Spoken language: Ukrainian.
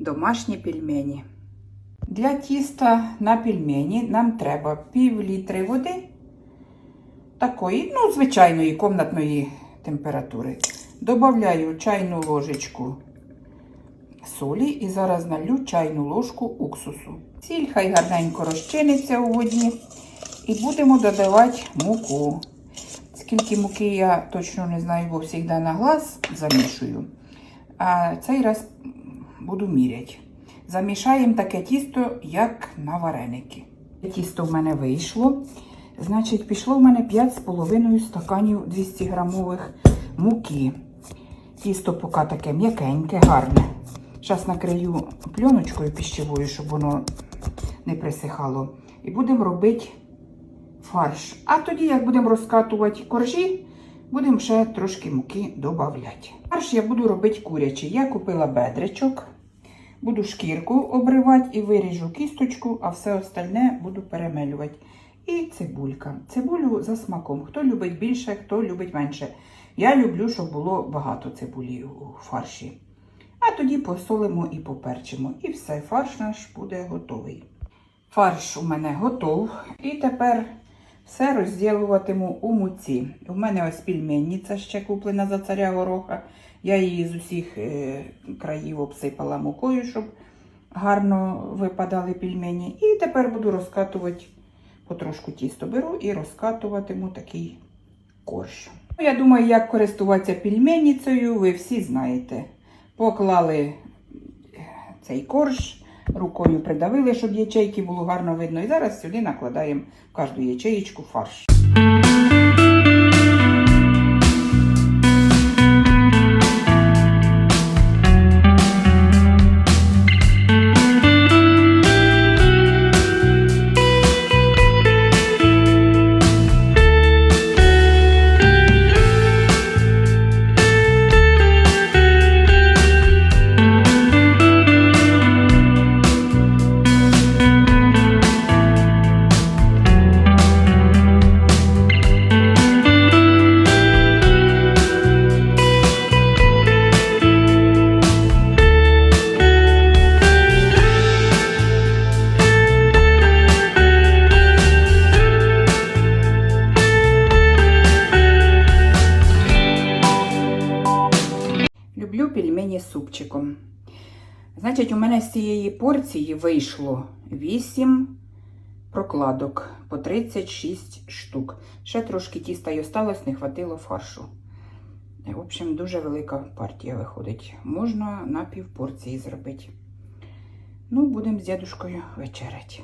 Домашні пельмені. Для тіста на пельмені нам треба пів літри води такої, ну, звичайної комнатної температури. Добавляю чайну ложечку солі і зараз налью чайну ложку уксусу. Сіль хай гарненько розчиниться у воді. І будемо додавати муку. Скільки муки я точно не знаю, бо завжди на глаз замішую. А цей раз буду міряти. Замішаємо таке тісто, як на вареники. Тісто в мене вийшло. Значить, пішло в мене 5,5 стаканів 200 грамових муки. Тісто поки таке м'якеньке, гарне. Зараз накрию пленочкою піщевою, щоб воно не присихало. І будемо робити фарш. А тоді, як будемо розкатувати коржі, будемо ще трошки муки додавати. Фарш я буду робити курячий. Я купила бедричок, буду шкірку обривати і виріжу кісточку, а все остальне буду перемелювати. І цибулька. Цибулю за смаком. Хто любить більше, хто любить менше. Я люблю, щоб було багато цибулі у фарші. А тоді посолимо і поперчимо. І все, фарш наш буде готовий. Фарш у мене готов. І тепер все розділуватиму у муці. У мене ось пельменниця ще куплена за царя гороха. Я її з усіх е, країв обсипала мукою, щоб гарно випадали пельмені. І тепер буду розкатувати потрошку тісто беру і розкатуватиму такий корж. Ну, Я думаю, як користуватися пельменницею, ви всі знаєте. Поклали е, цей корж, рукою придавили, щоб ячейки було гарно видно. І зараз сюди накладаємо в кожну ячеєчку фарш. Люблю пельмені з супчиком. Значить, у мене з цієї порції вийшло 8 прокладок по 36 штук. Ще трошки тіста й осталось, не хватило фаршу. В общем, дуже велика партія виходить. Можна на півпорції зробити. Ну, будемо з дядушкою вечеряти.